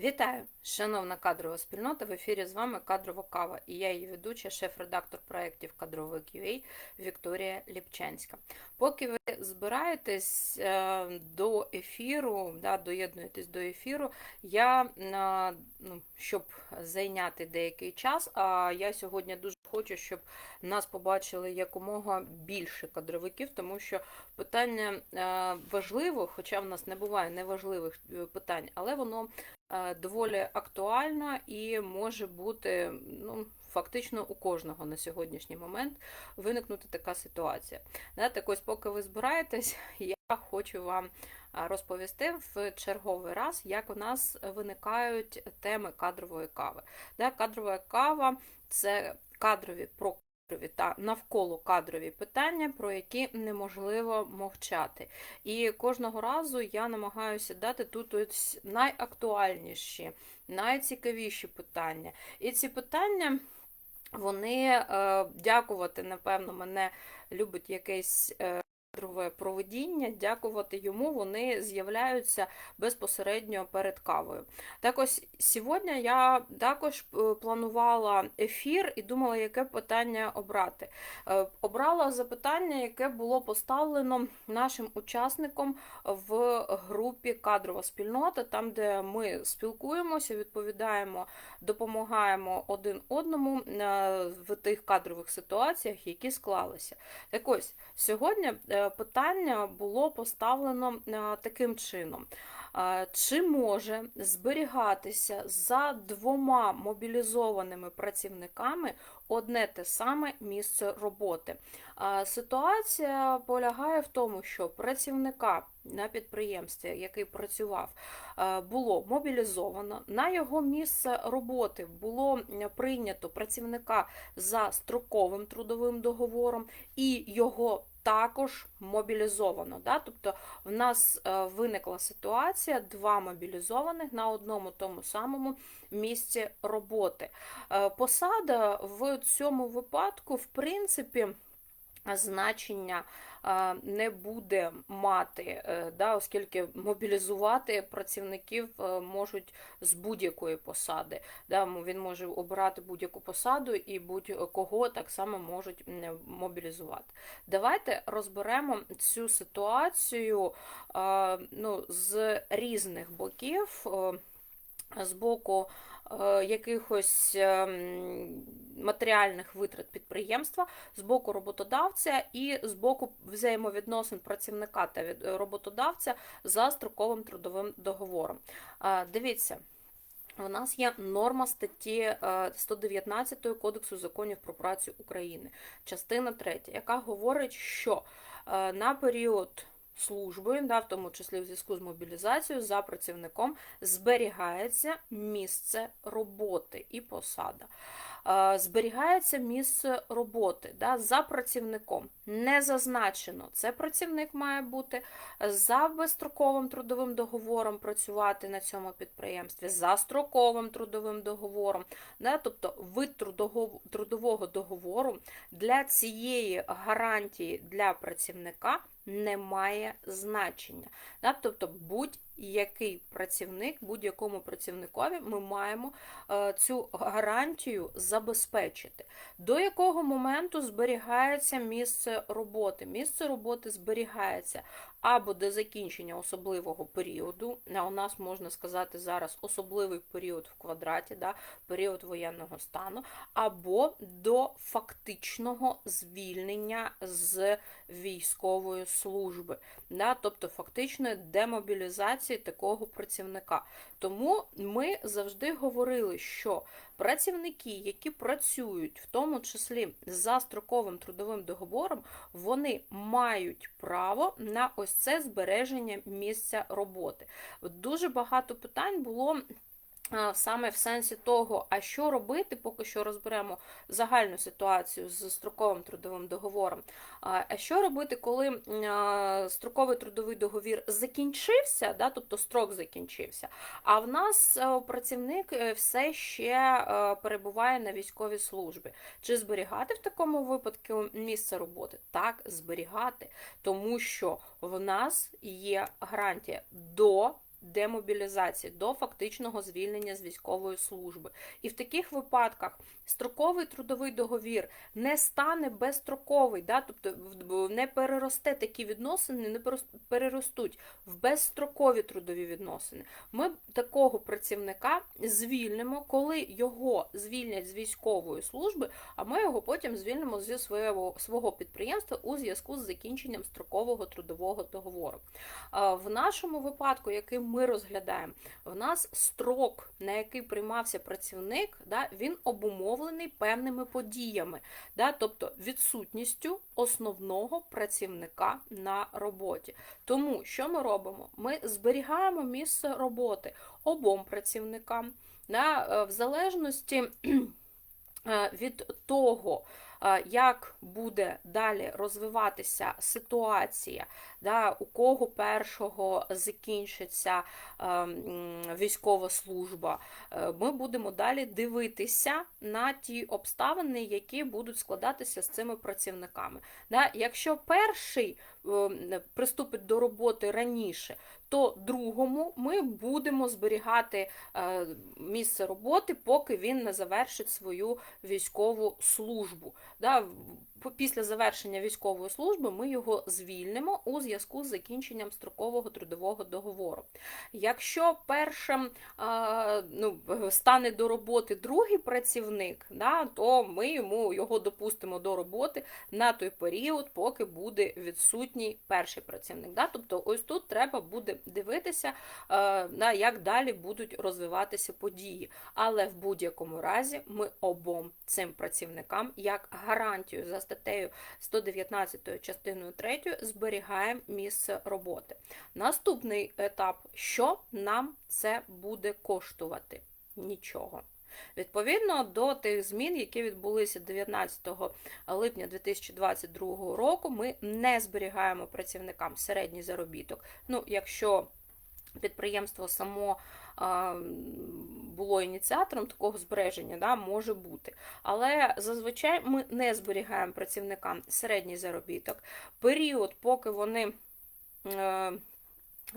Вітаю, шановна кадрова спільнота. В ефірі з вами кадрова кава і я її ведуча, шеф-редактор проєктів кадровик UA Вікторія Ліпчанська. Поки ви збираєтесь е, до ефіру, да, доєднуєтесь до ефіру, я е, ну, щоб зайняти деякий час, а я сьогодні дуже хочу, щоб нас побачили якомога більше кадровиків, тому що питання е, важливо, хоча в нас не буває неважливих питань, але воно доволі актуально і може бути ну, фактично у кожного на сьогоднішній момент виникнути така ситуація. Так ось, поки ви збираєтесь, я хочу вам розповісти в черговий раз, як у нас виникають теми кадрової кави. Кадрова кава це кадрові про та навколо кадрові питання, про які неможливо мовчати. І кожного разу я намагаюся дати тут ось найактуальніші, найцікавіші питання. І ці питання. Вони е, дякувати, напевно, мене любить якесь е, кадрове проведіння, дякувати йому, вони з'являються безпосередньо перед кавою. Так ось сьогодні я також е, планувала ефір і думала, яке питання обрати. Е, Обрала запитання, яке було поставлено нашим учасникам в групі кадрова спільнота, там, де ми спілкуємося, відповідаємо, допомагаємо один одному е, в тих кадрових ситуаціях, які склалися. Так ось, сьогодні питання було поставлено е, таким чином. Е, Чи може зберігатися за двома мобілізованими працівниками одне те саме місце роботи? Е, Ситуація полягає в тому, що працівника на підприємстві, який працював, е, було мобілізовано. На його місце роботи було прийнято працівника за строковим трудовим договором, і його також мобілізовано. Да? Тобто в нас е, виникла ситуація два мобілізованих на одному тому самому місці роботи. Е, Посада в цьому випадку, в принципі, значення е, не буде мати, е, да, оскільки мобілізувати працівників е, можуть з будь-якої посади. Да, Він може обирати будь-яку посаду і будь-кого так само можуть мобілізувати. Давайте розберемо цю ситуацію е, ну, з різних боків. Е, З боку е, якихось ем, матеріальних витрат підприємства, з боку роботодавця і з боку взаємовідносин працівника та від- роботодавця за строковим трудовим договором. Е, Дивіться. У нас є норма статті е, 119 Кодексу законів про працю України, частина 3, яка говорить, що е, на період служби, да, в тому числі в зв'язку з мобілізацією, за працівником зберігається місце роботи і посада. Зберігається місце роботи да, за працівником. Не зазначено, це працівник має бути за безстроковим трудовим договором працювати на цьому підприємстві, за строковим трудовим договором. Да, тобто вид трудового договору для цієї гарантії для працівника не має значення. Тобто будь-який працівник, будь-якому працівникові ми маємо е, цю гарантію забезпечити. До якого моменту зберігається місце роботи? Місце роботи зберігається або до закінчення особливого періоду. А у нас можна сказати зараз особливий період в квадраті, да, період воєнного стану, або до фактичного звільнення з військової служби, да, тобто фактичної демобілізації такого працівника. Тому ми завжди говорили, що працівники, які працюють, в тому числі за строковим трудовим договором, вони мають право на ось це збереження місця роботи. Дуже багато питань було. Саме в сенсі того, а що робити, поки що розберемо загальну ситуацію з строковим трудовим договором. А а що робити, коли строковий трудовий договір закінчився, да, тобто строк закінчився, а в нас е, працівник е, все ще е, перебуває на військовій службі. Чи зберігати в такому випадку місце роботи? Так, зберігати, тому що в нас є гарантія до демобілізації, до фактичного звільнення з військової служби. І в таких випадках строковий трудовий договір не стане безстроковий, да? тобто не переросте такі відносини, не переростуть в безстрокові трудові відносини. Ми такого працівника звільнимо, коли його звільнять з військової служби, а ми його потім звільнимо зі свого, свого підприємства у зв'язку з закінченням строкового трудового договору. В нашому випадку, який ми розглядаємо, в нас строк, на який приймався працівник, да, він обумовлений певними подіями, да, тобто відсутністю основного працівника на роботі. Тому що ми робимо? Ми зберігаємо місце роботи обом працівникам, да, е, в залежності е, від того, як буде далі розвиватися ситуація, да, у кого першого закінчиться е, військова служба, е, ми будемо далі дивитися на ті обставини, які будуть складатися з цими працівниками. Да, якщо перший е, приступить до роботи раніше, то другому ми будемо зберігати е, місце роботи, поки він не завершить свою військову службу. Після завершення військової служби ми його звільнимо у зв'язку з закінченням строкового трудового договору. Якщо першим ну, стане до роботи другий працівник, да, то ми йому його допустимо до роботи на той період, поки буде відсутній перший працівник. Да? Тобто, ось тут треба буде дивитися, да, як далі будуть розвиватися події. Але в будь-якому разі ми обом цим працівникам як гарантію за статтею 119 частиною 3 зберігаємо місце роботи. Наступний етап, що нам це буде коштувати? Нічого. Відповідно до тих змін, які відбулися 19 липня 2022 року, ми не зберігаємо працівникам середній заробіток. Ну, якщо підприємство само було ініціатором такого збереження, да, може бути. Але зазвичай ми не зберігаємо працівникам середній заробіток. Період, поки вони.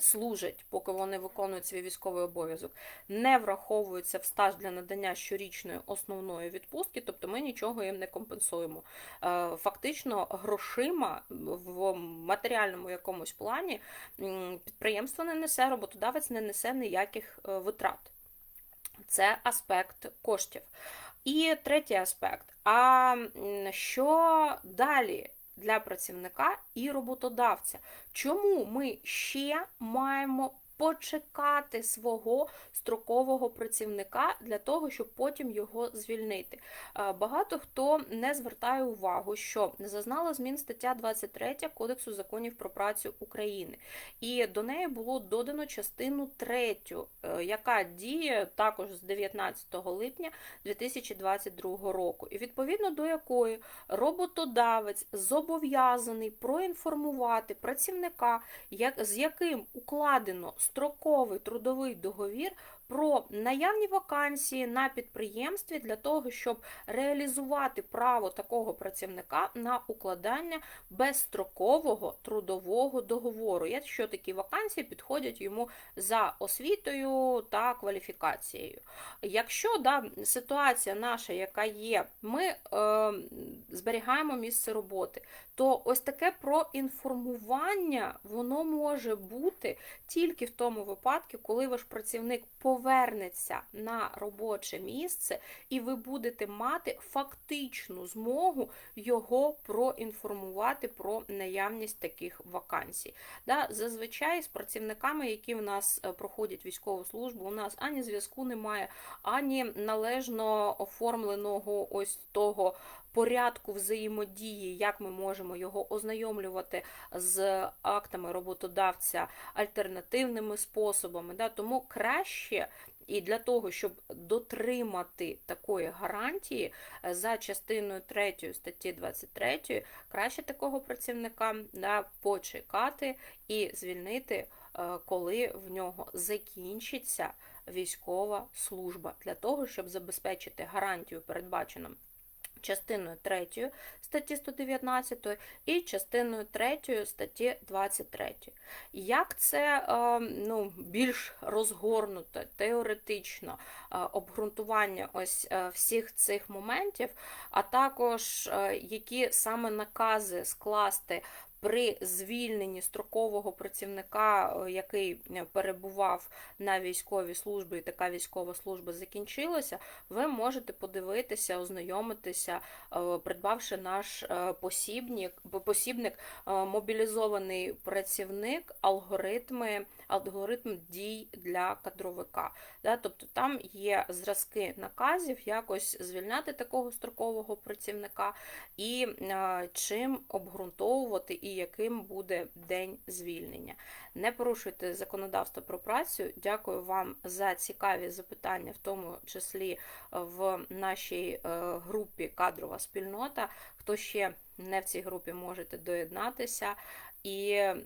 Служать, поки вони виконують свій військовий обов'язок, не враховується в стаж для надання щорічної основної відпустки, тобто ми нічого їм не компенсуємо. Е, Фактично, грошима в матеріальному якомусь плані підприємство не несе, роботодавець не несе ніяких е, витрат. Це аспект коштів. І третій аспект. А що далі для працівника і роботодавця? Чому ми ще маємо почекати свого строкового працівника для того, щоб потім його звільнити? Е, Багато хто не звертає увагу, що не зазнала змін стаття 23 Кодексу законів про працю України, і до неї було додано частину 3, яка діє також з 19 липня 2022 року, і відповідно до якої роботодавець зобов'язаний проінформувати працівника, як, з яким укладено строковий трудовий договір про наявні вакансії на підприємстві для того, щоб реалізувати право такого працівника на укладання безстрокового трудового договору. Якщо такі вакансії підходять йому за освітою та кваліфікацією. Якщо да, ситуація наша, яка є, ми е, зберігаємо місце роботи, то ось таке проінформування воно може бути тільки в тому випадку, коли ваш працівник повернеться на робоче місце, і ви будете мати фактичну змогу його проінформувати про наявність таких вакансій. Да, зазвичай з працівниками, які в нас е, проходять військову службу, у нас ані зв'язку немає, ані належно оформленого ось того порядку взаємодії, як ми можемо його ознайомлювати з актами роботодавця альтернативними способами. Да? Тому краще. І для того, щоб дотримати такої гарантії е, за частиною 3 статті 23, краще такого працівника да, почекати і звільнити, е, коли в нього закінчиться військова служба, для того, щоб забезпечити гарантію, передбачену частиною 3 статті 119 і частиною 3 статті 23. Як це е, ну, більш розгорнуто, теоретично е, обґрунтування ось е, всіх цих моментів, а також які саме накази скласти при звільненні строкового працівника, е, який е, перебував на військовій службі, і така військова служба закінчилася, ви можете подивитися, ознайомитися, е, придбавши наш посібник, посібник мобілізований працівник, алгоритми, алгоритм дій для кадровика. Да? Тобто там є зразки наказів, якось звільняти такого строкового працівника і е, чим обґрунтовувати і яким буде день звільнення. Не порушуйте законодавство про працю. Дякую вам за цікаві запитання, в тому числі е, в нашій е, групі Кадрова спільнота. Хто ще не в цій групі, можете доєднатися і е,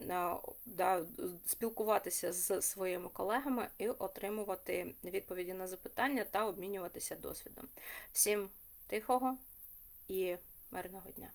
да, спілкуватися з своїми колегами і отримувати відповіді на запитання та обмінюватися досвідом. Всім тихого і мирного дня!